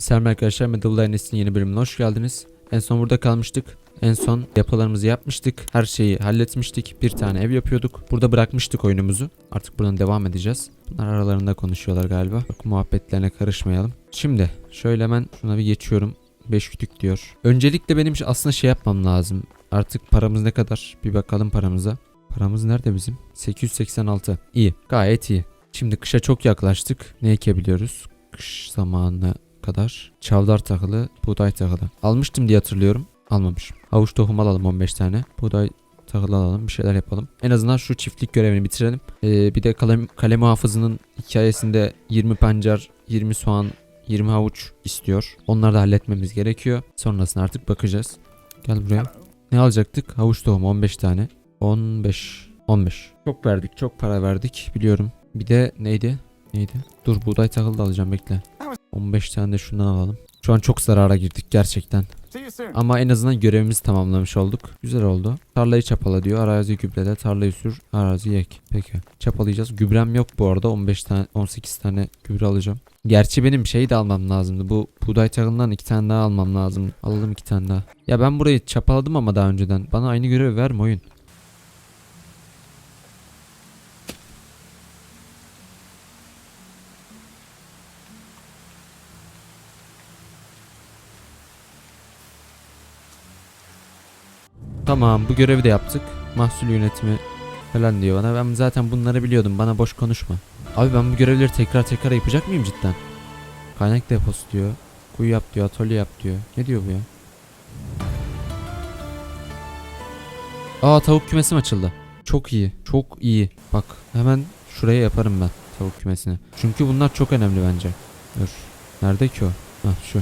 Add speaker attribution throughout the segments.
Speaker 1: Selam arkadaşlar Medal Lines'in yeni bölümüne hoş geldiniz. En son burada kalmıştık. En son yapılarımızı yapmıştık. Her şeyi halletmiştik. Bir tane ev yapıyorduk. Burada bırakmıştık oyunumuzu. Artık buradan devam edeceğiz. Bunlar aralarında konuşuyorlar galiba. Çok muhabbetlerine karışmayalım. Şimdi şöyle hemen şuna bir geçiyorum. 5 kütük diyor. Öncelikle benim aslında şey yapmam lazım. Artık paramız ne kadar? Bir bakalım paramıza. Paramız nerede bizim? 886. İyi. Gayet iyi. Şimdi kışa çok yaklaştık. Ne ekebiliyoruz? Kış zamanı kadar. Çavdar tahılı, buğday tahılı. Almıştım diye hatırlıyorum. Almamışım. Havuç tohum alalım 15 tane. Buğday tahılı alalım. Bir şeyler yapalım. En azından şu çiftlik görevini bitirelim. Ee, bir de kalem, kale muhafızının hikayesinde 20 pancar, 20 soğan, 20 havuç istiyor. Onları da halletmemiz gerekiyor. Sonrasına artık bakacağız. Gel buraya. Ne alacaktık? Havuç tohumu 15 tane. 15. 15. Çok verdik. Çok para verdik. Biliyorum. Bir de neydi? Neydi? Dur buğday tahılı da alacağım bekle. 15 tane de şundan alalım. Şu an çok zarara girdik gerçekten. Ama en azından görevimizi tamamlamış olduk. Güzel oldu. Tarlayı çapala diyor. Arazi gübrele, tarlayı sür, arazi ek. Peki. Çapalayacağız. Gübrem yok bu arada. 15 tane, 18 tane gübre alacağım. Gerçi benim şey de almam lazımdı. Bu buğday tahılından iki tane daha almam lazım. Alalım iki tane daha. Ya ben burayı çapaladım ama daha önceden. Bana aynı görevi verme oyun. Tamam bu görevi de yaptık. Mahsul yönetimi falan diyor bana. Ben zaten bunları biliyordum. Bana boş konuşma. Abi ben bu görevleri tekrar tekrar yapacak mıyım cidden? Kaynak deposu diyor. Kuyu yap diyor. Atölye yap diyor. Ne diyor bu ya? Aa tavuk kümesim açıldı. Çok iyi. Çok iyi. Bak hemen şuraya yaparım ben tavuk kümesini. Çünkü bunlar çok önemli bence. Dur. Nerede ki o? Hah şu.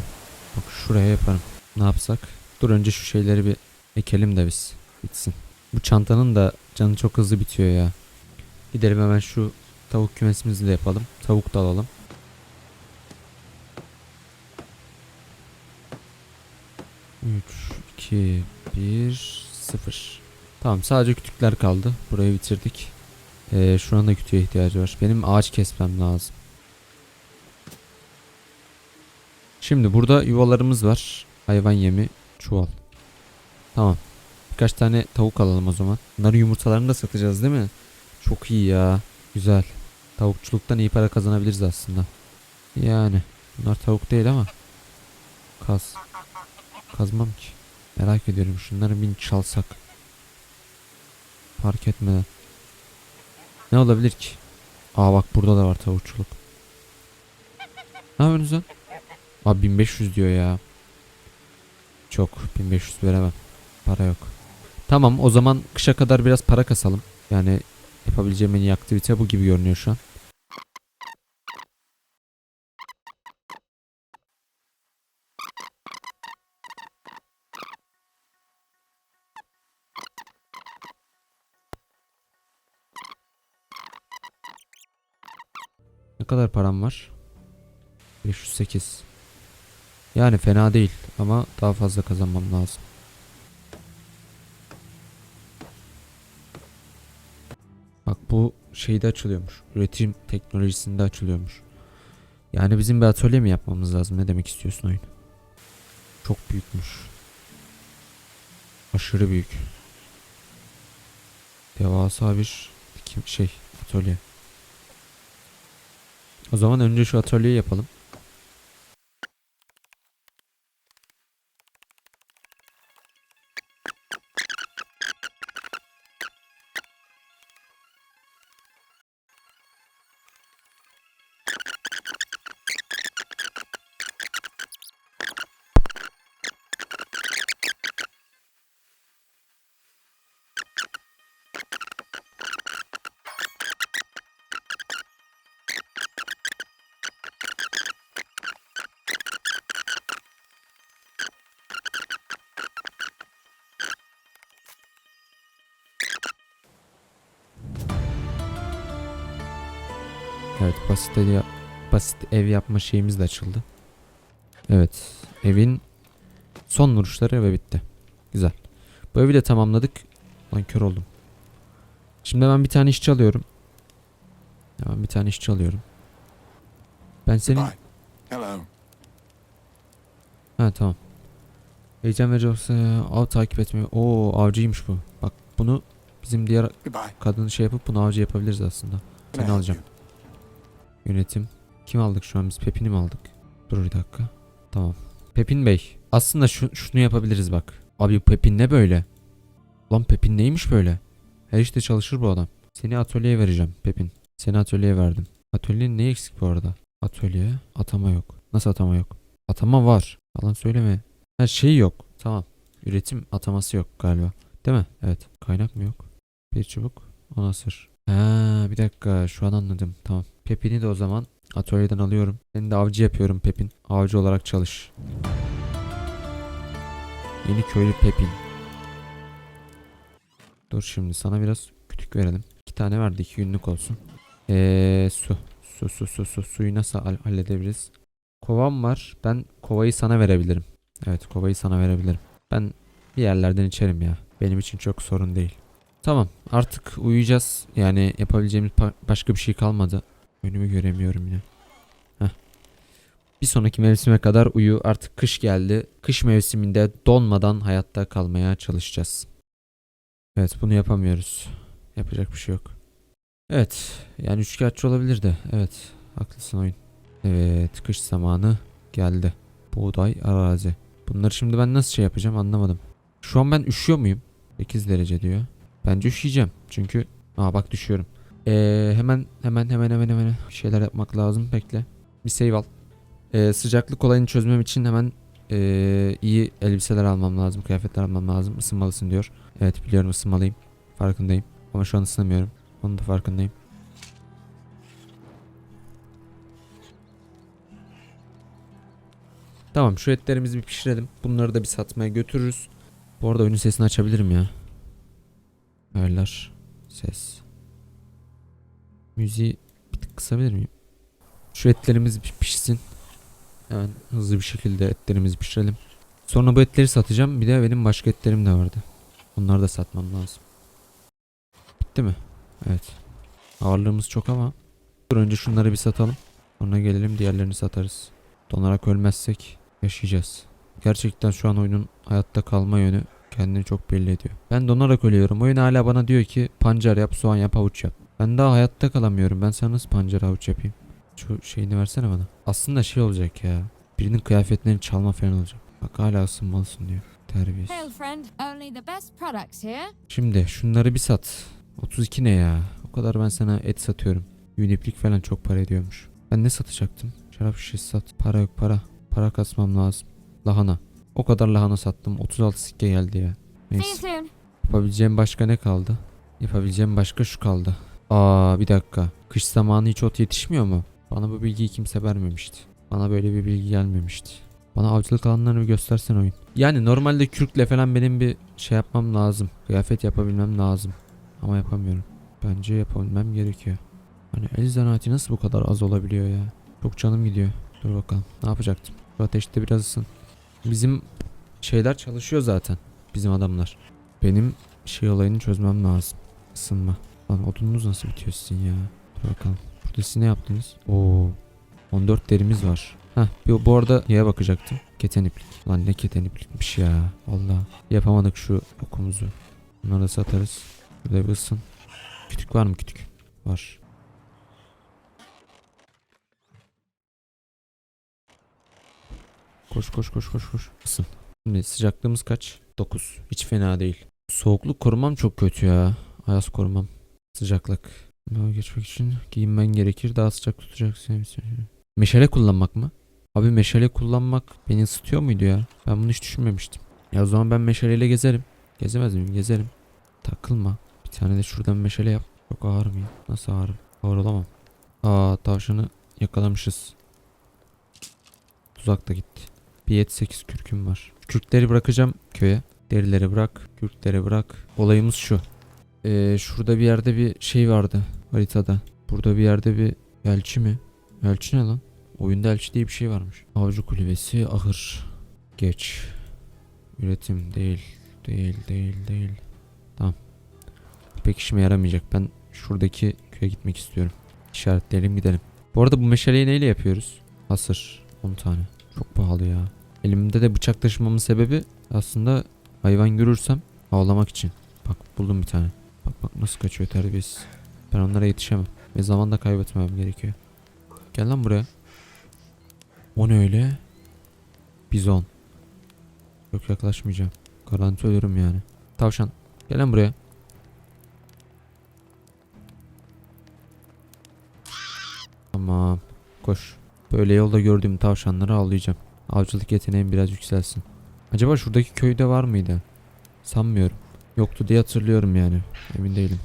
Speaker 1: Bak şuraya yaparım. Ne yapsak? Dur önce şu şeyleri bir ekelim de biz. Bitsin. Bu çantanın da canı çok hızlı bitiyor ya. Gidelim hemen şu tavuk kümesimizi de yapalım. Tavuk da alalım. Üç, iki, bir, sıfır. Tamam sadece kütükler kaldı. Burayı bitirdik. Ee, şuranın da kütüğe ihtiyacı var. Benim ağaç kesmem lazım. Şimdi burada yuvalarımız var. Hayvan yemi, çuval. Tamam. Birkaç tane tavuk alalım o zaman. Bunların yumurtalarını da satacağız değil mi? Çok iyi ya. Güzel. Tavukçuluktan iyi para kazanabiliriz aslında. Yani. Bunlar tavuk değil ama. Kaz. Kazmam ki. Merak ediyorum. Şunları bin çalsak. Fark etmeden. Ne olabilir ki? Aa bak burada da var tavukçuluk. Ne yapıyorsunuz lan? Abi 1500 diyor ya. Çok. 1500 veremem. Para yok. Tamam o zaman kışa kadar biraz para kasalım. Yani yapabileceğim en iyi aktivite bu gibi görünüyor şu an. Ne kadar param var? 508. Yani fena değil ama daha fazla kazanmam lazım. Bu şeyde açılıyormuş. Üretim teknolojisinde açılıyormuş. Yani bizim bir atölye mi yapmamız lazım? Ne demek istiyorsun oyun? Çok büyükmüş. Aşırı büyük. Devasa bir şey atölye. O zaman önce şu atölyeyi yapalım. Evet basit ev, basit ev yapma şeyimiz de açıldı. Evet evin son vuruşları ve bitti. Güzel. Bu evi de tamamladık. Lan kör oldum. Şimdi ben bir tane işçi alıyorum. Hemen bir tane işçi alıyorum. Ben senin.
Speaker 2: Hello.
Speaker 1: Ha tamam. Heyecan verici olsa av takip etmeyi. Oo avcıymış bu. Bak bunu bizim diğer
Speaker 2: Goodbye.
Speaker 1: kadın şey yapıp bunu avcı yapabiliriz aslında. Seni alacağım. Yönetim. Kim aldık şu an biz? Pepin'i mi aldık? Dur bir dakika. Tamam. Pepin Bey. Aslında şu, şunu yapabiliriz bak. Abi Pepin ne böyle? Lan Pepin neymiş böyle? Her işte çalışır bu adam. Seni atölyeye vereceğim Pepin. Seni atölyeye verdim. Atölyenin ne eksik bu arada? Atölye. Atama yok. Nasıl atama yok? Atama var. Falan söyleme. Ha şey yok. Tamam. Üretim ataması yok galiba. Değil mi? Evet. Kaynak mı yok? Bir çubuk. On asır. Ha bir dakika. Şu an anladım. Tamam. Pepin'i de o zaman atölyeden alıyorum. Seni de avcı yapıyorum Pepin. Avcı olarak çalış. Yeni köylü Pepin. Dur şimdi sana biraz kütük verelim. İki tane verdi. iki günlük olsun. Eee su. Su su su su. Suyu nasıl hall- halledebiliriz? Kovam var. Ben kovayı sana verebilirim. Evet kovayı sana verebilirim. Ben bir yerlerden içerim ya. Benim için çok sorun değil. Tamam artık uyuyacağız. Yani yapabileceğimiz pa- başka bir şey kalmadı. Önümü göremiyorum yine. Heh. Bir sonraki mevsime kadar uyu. Artık kış geldi. Kış mevsiminde donmadan hayatta kalmaya çalışacağız. Evet bunu yapamıyoruz. Yapacak bir şey yok. Evet yani üçkağıtçı olabilir de. Evet haklısın oyun. Evet kış zamanı geldi. Buğday arazi. Bunları şimdi ben nasıl şey yapacağım anlamadım. Şu an ben üşüyor muyum? 8 derece diyor. Bence üşüyeceğim. Çünkü aa bak düşüyorum. Ee, hemen hemen hemen hemen hemen şeyler yapmak lazım. Bekle. Bir save al. Ee, sıcaklık olayını çözmem için hemen ee, iyi elbiseler almam lazım. Kıyafetler almam lazım. Isınmalısın diyor. Evet biliyorum ısınmalıyım. Farkındayım. Ama şu an ısınamıyorum. Onun da farkındayım. Tamam şu etlerimizi bir pişirelim. Bunları da bir satmaya götürürüz. Bu arada oyunun sesini açabilirim ya. Ayarlar. Ses. Müziği bir tık kısabilir miyim? Şu etlerimiz pişsin. Hemen hızlı bir şekilde etlerimizi pişirelim. Sonra bu etleri satacağım. Bir de benim başka etlerim de vardı. Onları da satmam lazım. Bitti mi? Evet. Ağırlığımız çok ama. Dur önce şunları bir satalım. Sonra gelelim diğerlerini satarız. Donarak ölmezsek yaşayacağız. Gerçekten şu an oyunun hayatta kalma yönü kendini çok belli ediyor. Ben donarak ölüyorum. Oyun hala bana diyor ki pancar yap, soğan yap, havuç yap. Ben daha hayatta kalamıyorum. Ben sana nasıl pancar havuç yapayım? Şu şeyini versene bana. Aslında şey olacak ya. Birinin kıyafetlerini çalma falan olacak. Bak hala ısınmalısın diyor. Terbiyesiz. Şimdi şunları bir sat. 32 ne ya? O kadar ben sana et satıyorum. Uniplik falan çok para ediyormuş. Ben ne satacaktım? Şarap şişesi sat. Para yok para. Para kasmam lazım. Lahana. O kadar lahana sattım. 36 sikke geldi ya. Neyse. Yapabileceğim başka ne kaldı? Yapabileceğim başka şu kaldı. Aa bir dakika. Kış zamanı hiç ot yetişmiyor mu? Bana bu bilgiyi kimse vermemişti. Bana böyle bir bilgi gelmemişti. Bana avcılık alanlarını bir göstersen oyun. Yani normalde kürkle falan benim bir şey yapmam lazım. Kıyafet yapabilmem lazım. Ama yapamıyorum. Bence yapabilmem gerekiyor. Hani el zanaati nasıl bu kadar az olabiliyor ya? Çok canım gidiyor. Dur bakalım. Ne yapacaktım? Şu ateşte biraz ısın. Bizim şeyler çalışıyor zaten. Bizim adamlar. Benim şey olayını çözmem lazım. Isınma. Lan odununuz nasıl bitiyor sizin ya? Dur bakalım. Burada siz ne yaptınız? Oo. 14 derimiz var. Heh bu, bu arada neye bakacaktım? Keten iplik. Lan ne keten iplikmiş ya. Valla. Yapamadık şu okumuzu. Bunları da satarız. Şurada bir ısın. Kütük var mı kütük? Var. Koş koş koş koş koş. Isın. Şimdi sıcaklığımız kaç? 9. Hiç fena değil. Soğukluk korumam çok kötü ya. Ayaz korumam. Sıcaklık. Daha geçmek için giyinmen gerekir. Daha sıcak tutacak seni. Meşale kullanmak mı? Abi meşale kullanmak beni ısıtıyor muydu ya? Ben bunu hiç düşünmemiştim. Ya o zaman ben meşaleyle gezerim. Gezemez miyim? Gezerim. Takılma. Bir tane de şuradan meşale yap. Çok ağır mıyım? Nasıl ağırım? Ağır olamam. Aa tavşanı yakalamışız. Tuzak da gitti. Bir et 8 kürküm var. Kürkleri bırakacağım köye. Derileri bırak. Kürkleri bırak. Olayımız şu. Ee, şurada bir yerde bir şey vardı haritada. Burada bir yerde bir elçi mi? Elçi ne lan? Oyunda elçi diye bir şey varmış. Avcı kulübesi ahır. Geç. Üretim değil. Değil değil değil. Tamam. Pek işime yaramayacak. Ben şuradaki köye gitmek istiyorum. İşaretleyelim gidelim. Bu arada bu meşaleyi neyle yapıyoruz? Hasır. 10 tane. Çok pahalı ya. Elimde de bıçak taşımamın sebebi aslında hayvan görürsem avlamak için. Bak buldum bir tane. Bak nasıl kaçıyor terbiyesiz. Ben onlara yetişemem. Ve zaman da kaybetmem gerekiyor. Gel lan buraya. O ne öyle? Bizon. Yok yaklaşmayacağım. Garanti ölürüm yani. Tavşan. Gel lan buraya. Tamam. Koş. Böyle yolda gördüğüm tavşanları avlayacağım. Avcılık yeteneğim biraz yükselsin. Acaba şuradaki köyde var mıydı? Sanmıyorum. Yoktu diye hatırlıyorum yani. Emin değilim.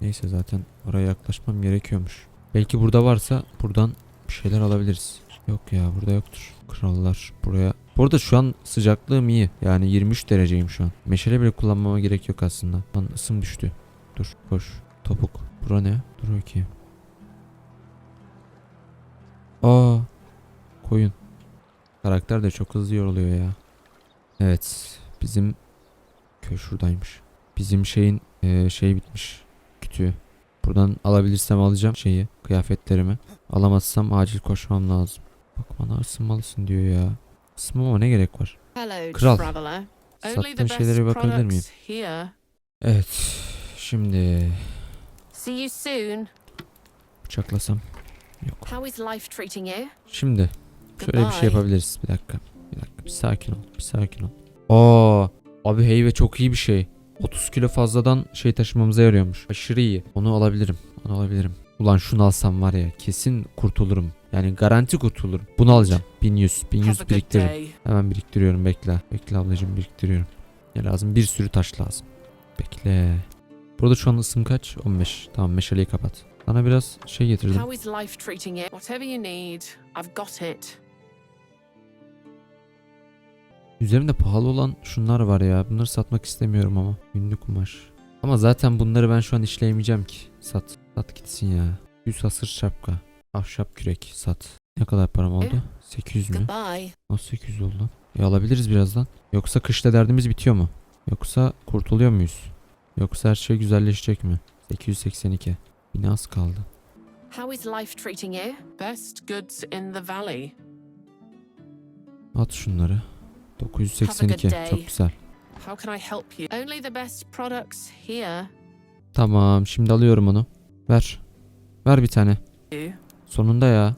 Speaker 1: Neyse zaten oraya yaklaşmam gerekiyormuş. Belki burada varsa buradan bir şeyler alabiliriz. Yok ya burada yoktur. Krallar buraya. Bu arada şu an sıcaklığım iyi. Yani 23 dereceyim şu an. Meşale bile kullanmama gerek yok aslında. Lan ısım düştü. Dur koş. Topuk. Bura ne? Dur bakayım. Aa. Koyun. Karakter de çok hızlı yoruluyor ya. Evet. Bizim köy şuradaymış. Bizim şeyin eee, şey bitmiş. Kütüğü. Buradan alabilirsem alacağım şeyi. Kıyafetlerimi. Alamazsam acil koşmam lazım. Bak bana ısınmalısın diyor ya. Isınmama ne gerek var?
Speaker 2: Hello,
Speaker 1: Kral.
Speaker 2: traveler.
Speaker 1: Şeylere bakabilir miyim? Evet. Şimdi
Speaker 2: See you soon.
Speaker 1: bıçaklasam. Yok.
Speaker 2: How is life treating you?
Speaker 1: Şimdi şöyle bir şey yapabiliriz. Bir dakika. Bir dakika. Bir sakin ol. Bir sakin ol. Aa, abi heyve çok iyi bir şey. 30 kilo fazladan şey taşımamıza yarıyormuş. Aşırı iyi. Onu alabilirim. Onu alabilirim. Ulan şunu alsam var ya kesin kurtulurum. Yani garanti kurtulurum. Bunu alacağım. 1100.
Speaker 2: Have
Speaker 1: 1100
Speaker 2: a good
Speaker 1: biriktiririm. Hemen biriktiriyorum bekle. Bekle ablacığım biriktiriyorum. Ne lazım? Bir sürü taş lazım. Bekle. Burada şu an ısım kaç? 15. Tamam meşaleyi kapat. Sana biraz şey getirdim. Üzerimde pahalı olan şunlar var ya. Bunları satmak istemiyorum ama. Günlük kumaş. Ama zaten bunları ben şu an işleyemeyeceğim ki. Sat. Sat gitsin ya. 100 hasır şapka. Ahşap kürek. Sat. Ne kadar param oldu? 800 mü?
Speaker 2: Goodbye.
Speaker 1: Nasıl 800 oldu lan? E alabiliriz birazdan. Yoksa kışta derdimiz bitiyor mu? Yoksa kurtuluyor muyuz? Yoksa her şey güzelleşecek mi? 882. Bir az kaldı.
Speaker 2: How is life treating you? Best goods in the valley.
Speaker 1: At şunları. 982.
Speaker 2: day.
Speaker 1: Çok güzel.
Speaker 2: How can I help you? Only the best products here.
Speaker 1: Tamam şimdi alıyorum onu. Ver. Ver bir tane. Sonunda ya.